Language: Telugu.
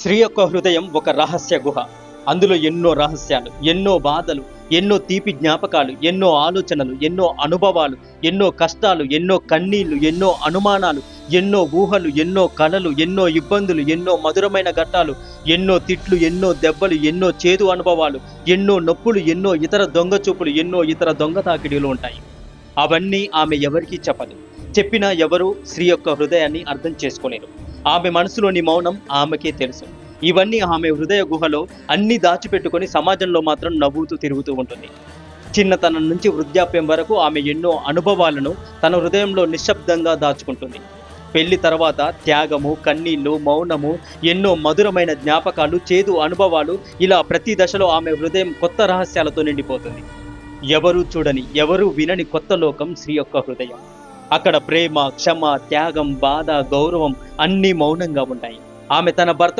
స్త్రీ యొక్క హృదయం ఒక రహస్య గుహ. అందులో ఎన్నో రహస్యాలు ఎన్నో బాధలు ఎన్నో తీపి జ్ఞాపకాలు ఎన్నో ఆలోచనలు ఎన్నో అనుభవాలు ఎన్నో కష్టాలు ఎన్నో కన్నీళ్ళు ఎన్నో అనుమానాలు ఎన్నో ఊహలు ఎన్నో కళలు ఎన్నో ఇబ్బందులు ఎన్నో మధురమైన ఘట్టాలు ఎన్నో తిట్లు ఎన్నో దెబ్బలు ఎన్నో చేదు అనుభవాలు ఎన్నో నొప్పులు ఎన్నో ఇతర దొంగ చూపులు ఎన్నో ఇతర దొంగ తాకిడిలు ఉంటాయి. అవన్నీ ఆమె ఎవరికీ చెప్పదు. చెప్పినా ఎవరు స్త్రీ యొక్క హృదయాన్ని అర్థం చేసుకోలేరు. ఆమె మనసులోని మౌనం ఆమెకే తెలుసు. ఇవన్నీ ఆమె హృదయ గుహలో అన్ని దాచిపెట్టుకొని సమాజంలో మాత్రం నవ్వుతూ తిరుగుతూ ఉంటుంది. చిన్నతనం నుంచి వృద్ధాప్యం వరకు ఆమె ఎన్నో అనుభవాలను తన హృదయంలో నిశ్శబ్దంగా దాచుకుంటుంది. పెళ్ళి తర్వాత త్యాగము కన్నీళ్ళు మౌనము ఎన్నో మధురమైన జ్ఞాపకాలు చేదు అనుభవాలు ఇలా ప్రతి దశలో ఆమె హృదయం కొత్త రహస్యాలతో నిండిపోతుంది. ఎవరూ చూడని ఎవరూ వినని కొత్త లోకం శ్రీ యొక్క హృదయం. అక్కడ ప్రేమ క్షమ త్యాగం బాధ గౌరవం అన్నీ మౌనంగా ఉంటాయి. ఆమె తన భర్త